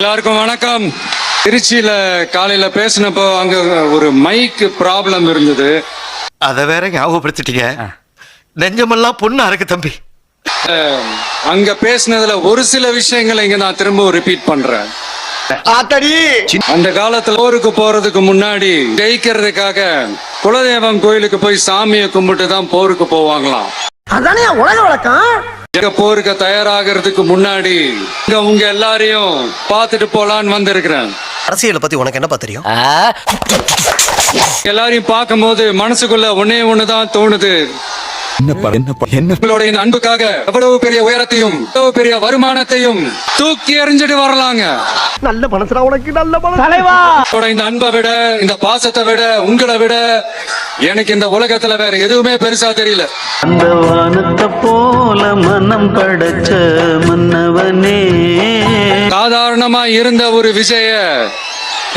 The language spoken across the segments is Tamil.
எல்லாருக்கும் வணக்கம். திருச்சியில காலையில பேசினப்போ அங்க ஒரு மைக் ப்ராப்ளம் இருந்தது. அத வேற ஞாபகப்படுத்திட்டீங்க. நெஞ்சமெல்லாம் பொண்ணு அறக்கு தம்பி. அங்க பேசினதுல ஒரு சில விஷயங்களை இங்க நான் திரும்ப ரிப்பீட் பண்றேன். அந்த காலத்துல போருக்கு போறதுக்கு முன்னாடி ஜெயிக்கிறதுக்காக குலதெய்வம் கோயிலுக்கு போய் சாமியை கும்பிட்டு தான் போருக்கு போவாங்களாம். அதானே உலக வழக்கம்? போருக்கு தயாராகிறதுக்கு முன்னாடி இங்க உங்க எல்லாரையும் பார்த்துட்டு போலான்னு வந்திருக்கிறேன். அரசியலை பத்தி உனக்கு என்னப்பா தெரியும்? எல்லாரையும் பார்க்கும்போது மனசுக்குள்ள ஒன்னே ஒண்ணுதான் தோணுது. உங்களுடைய இந்த அன்புக்காக எவ்வளவு பெரிய உயரத்தையும் எவ்வளவு பெரிய வருமானத்தையும் தூக்கி எறிஞ்சிட்டு வரலாங்க. நல்ல மனசுடா உனக்கு நல்ல தலைவா! இந்த அன்பை விட இந்த பாசத்தை விட உங்களை விட எனக்கு இந்த உலகத்துல வேற எதுவுமே பெருசா தெரியல. அந்த வானத்தை போல மனம் படைச்ச மன்னவனே. சாதாரணமா இருந்த ஒரு விஜய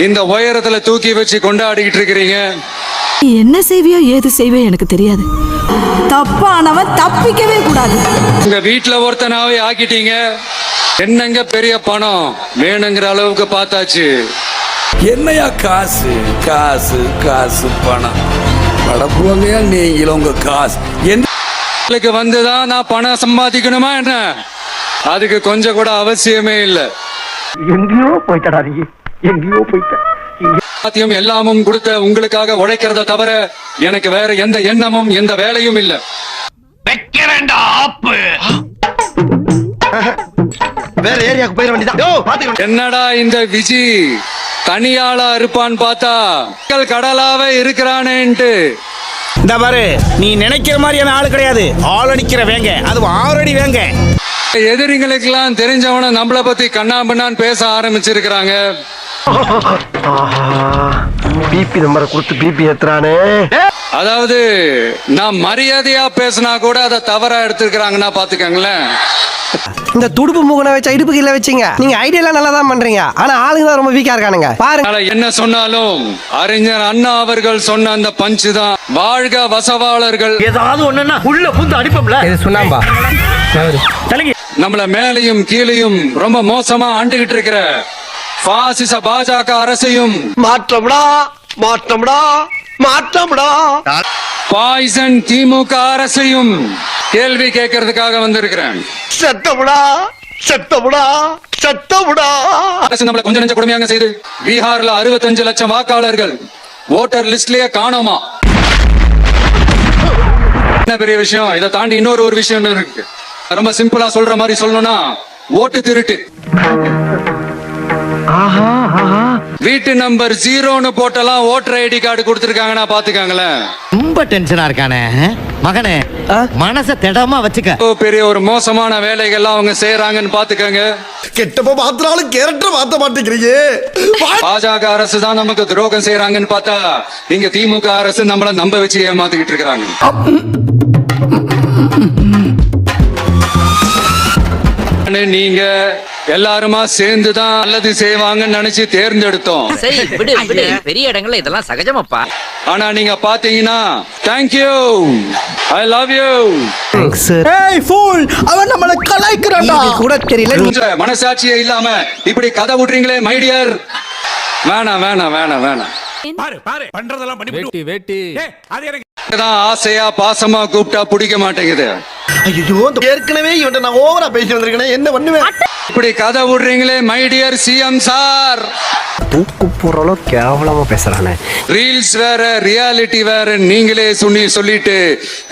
இந்த உயரத்துல தூக்கி வச்சு கொண்டாடிக்கிட்டு இருக்கிறீங்க. நீ என்ன செய்வியோ ஏது செய்வியோ எனக்கு தெரியாது. தப்பானவன் தப்பிக்கவே கூடாது. உங்க வீட்டுல ஒருத்தனாவே ஆக்கிட்டீங்க. என்னங்க பெரிய பணம் வேணுங்கிற அளவுக்கு பார்த்தாச்சு. என்னையா காசு காசு காசு பணம்? படப்புவங்கயா நீங்களும் உங்க காசு. என்ன உங்களுக்கு வந்துதான் நான் பணம் சம்பாதிக்கணுமா என்ன? அதுக்கு கொஞ்சம் கூட அவசியமே இல்லை. எங்கேயோ போயிட்டடா நீ. எங்கேயோ போயிட்ட. எல்லாமும் கொடுத்த உங்களுக்காக உழைக்கிறத தவிர எனக்கு வேற எந்த எண்ணமும் எந்த வேலையும் இல்ல. வேற ஏரியாவுக்கு போயிட வேண்டியதான் யோ பாத்துக்க என்னடா இந்த விஜி? தனியாளா இருப்பான்னு பார்த்தா மக்கள் கடலாவே இருக்கிறானேன்ட்டு. இந்த பாரு நீ நினைக்கிற மாதிரியான ஆள் கிடையாது. ஆள் அடிக்கிற வேங்க. அது ஆறடி வேங்க. எதிரிங்களுக்கெல்லாம் தெரிஞ்சவன நம்மளை பத்தி கண்ணாம்பண்ணான்னு பேச ஆரம்பிச்சிருக்கிறாங்க. பிபி நம்பரை கொடுத்து பிபி ஏத்துறானே. அதாவது நான் மரியாதையா பேசினா கூட அதை தவறா எடுத்துக்கிறாங்கன்னா பாத்துக்கங்களேன் இந்த துடுப்பு மூகனை வச்ச இடுப்பு கீழ வச்சீங்க. நீங்க ஐடியா எல்லாம் நல்லா தான் பண்றீங்க. ஆனா ஆளுங்க தான் ரொம்ப வீக்கா இருக்கானுங்க. பாருங்க என்ன சொன்னாலும் அறிஞர் அண்ணா அவர்கள் சொன்ன அந்த பஞ்சு தான். வாழ்க வசவாளர்கள். ஏதாவது ஒண்ணுன்னா உள்ள புந்து அடிப்போம்ல. இது சுண்ணாம்பா. தலைங்க. நம்மள மேலையும் கீழையும் ரொம்ப மோசமா ஆண்டுகிட்டு இருக்கிற பாசிச பாஜக அரசையும் மாற்றம்டா மாற்றம்டா மாற்றம்டா. பாய்சன் திமுக அரசையும் கேள்வி கேட்கறதுக்காக வந்திருக்கிறேன். செத்தமுடா செத்தமுடா செத்தமுடா அரசு நம்மள கொஞ்சம் நெஞ்ச கொடுமையாக செய்து. பீகார்ல அறுபத்தஞ்சு லட்சம் வாக்காளர்கள். ஓட்டர் லிஸ்ட்லயே காணோமா? என்ன பெரிய விஷயம்? இதை தாண்டி இன்னொரு ஒரு விஷயம் இருக்கு. ரொம்ப சிம்பிளா சொல்ற மாதிரி சொல்லணும்னா ஓட்டு திருட்டு. வீட்டு நம்பர் ஜீரோன்னு போட்டெல்லாம் ஓட்டர் ஐடி கார்டு கொடுத்துருக்காங்கன்னா பாத்துக்காங்களேன் ரொம்ப டென்ஷனா இருக்கானே மகனே மனச திடமா வச்சுக்க. இவ்வளவு பெரிய ஒரு மோசமான வேலைகள்லாம் அவங்க செய்யறாங்கன்னு பாத்துக்கங்க கெட்டப்ப மாத்திராலும் கேரக்டர் மாத்த மாட்டேங்கிறீங்க. பாஜக அரசு தான் நமக்கு துரோகம் செய்யறாங்கன்னு பார்த்தா இங்க திமுக அரசு நம்மள நம்ப வச்சு ஏமாத்திக்கிட்டு இருக்காங்க நீங்க எல்லாருமா சேர்ந்துதான் நல்லது செய்வாங்கன்னு நினைச்சு தேர்ந்தெடுத்தோம். சரி விடு விடு. பெரிய இடங்கள்ல இதெல்லாம் சகஜமாப்பா. ஆனா நீங்க பாத்தீங்கன்னா thank you I love you ஏய் ஃபூல் அவன் நம்மள கலாய்க்கிறான்டா. கூட தெரியல. மனசாட்சியே இல்லாம இப்படி கதை விட்டுறீங்களே மைடியர் வேணாம் வேணாம் வேணாம் வேணாம். பாரு பாரு. பண்றதெல்லாம் பண்ணி வேட்டி வேட்டி. அது எனக்கு தான் ஆசையா பாசமா கூப்பிட்டா பிடிக்க மாட்டேங்குது. ஐயோ ஏற்கனவே இவன்ட்ட நான் ஓவரா பேசி வந்திருக்கேன் என்ன பண்ணுவேன்? இப்படி கதை விடுறீங்களே மை டியர் சிஎம் சார் தூக்கு போற அளவு கேவலமா பேசுறானே. ரீல்ஸ் வேற ரியாலிட்டி வேற நீங்களே சொல்லி சொல்லிட்டு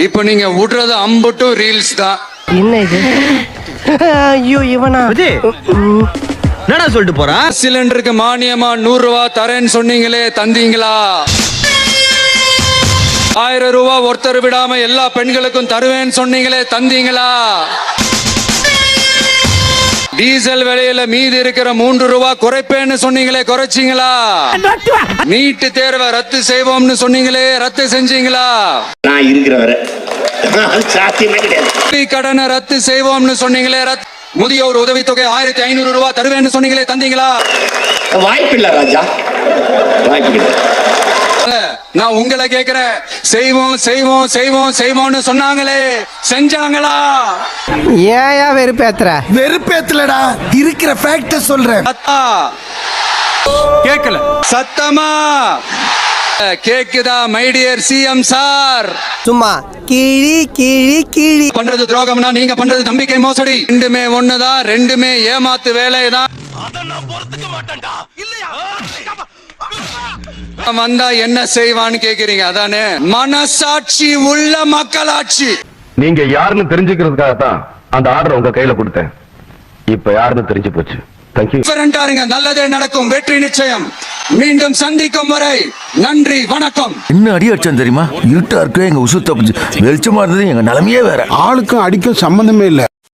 இப்ப நீங்க விடுறது அம்பட்டும் ரீல்ஸ் தான். என்ன இது? ஐயோ இவனா? என்னடா சொல்லிட்டு போறா? சிலிண்டருக்கு மானியமா நூறு ரூபாய் தரேன்னு சொன்னீங்களே தந்தீங்களா? ஆயிரம் ரூபாய் ஒருத்தர் விடாம எல்லா பெண்களுக்கும் தருவேன்னு சொன்னீங்களே தந்தீங்களா? டீசல் விலையில மீதி இருக்கிற மூன்று ரூபாய் குறைப்பேன்னு சொன்னீங்களே குறைச்சிங்களா? நீட்டு தேர்வை ரத்து செய்வோம்னு சொன்னீங்களே ரத்து செஞ்சீங்களா? நான் இருக்கிற வரை அது சாத்தியமே கிடையாது. கல்வி கடனை ரத்து செய்வோம்னு சொன்னீங்களே ரத் முதியோர் உதவித்தொகை ஆயிரத்தி ஐநூறு ரூபாய் தருவேன்னு சொன்னீங்களே தந்தீங்களா? வாய்ப்பில்லை ராஜா. வாய்ப்பு கிடையாது நான் உங்களை கேக்குறேன். செய்வோம் செய்வோம் செய்வோம் செய்வோம்னு சொன்னாங்களே. செஞ்சாங்களா? ஏயா வெறுப்பேத்துற? வெறுப்பேத்துலடா. இருக்கிற ஃபேக்ட சொல்றேன். கேட்கல சத்தமா? கேக்குதா மைடியர் சிஎம் சார் சும்மா கிழி கிழி கிழி. பண்றது துரோகம்னா நீங்க பண்றது நம்பிக்கை மோசடி. ரெண்டுமே ஒண்ணுதான் ரெண்டுமே ஏமாத்து வேலைதான். வந்தா என்ன செய்வான்னு கேக்குறீங்க அதானே? மனசாட்சி உள்ள மக்களாட்சி. நீங்க யாருன்னு தெரிஞ்சுக்கிறதுக்காக தான் அந்த ஆர்டர் உங்க கையில கொடுத்தேன். இப்ப யாருன்னு தெரிஞ்சு போச்சு. நல்லதே நடக்கும் வெற்றி நிச்சயம். மீண்டும் சந்திக்கும் வரை நன்றி வணக்கம். என்ன அடி அடிச்சான் தெரியுமா? இருட்டா இருக்கு எங்க உசு தப்பிச்சு வெளிச்சமா இருந்தது எங்க நிலைமையே வேற. ஆளுக்கும் அடிக்கும் சம்பந்தமே இல்ல.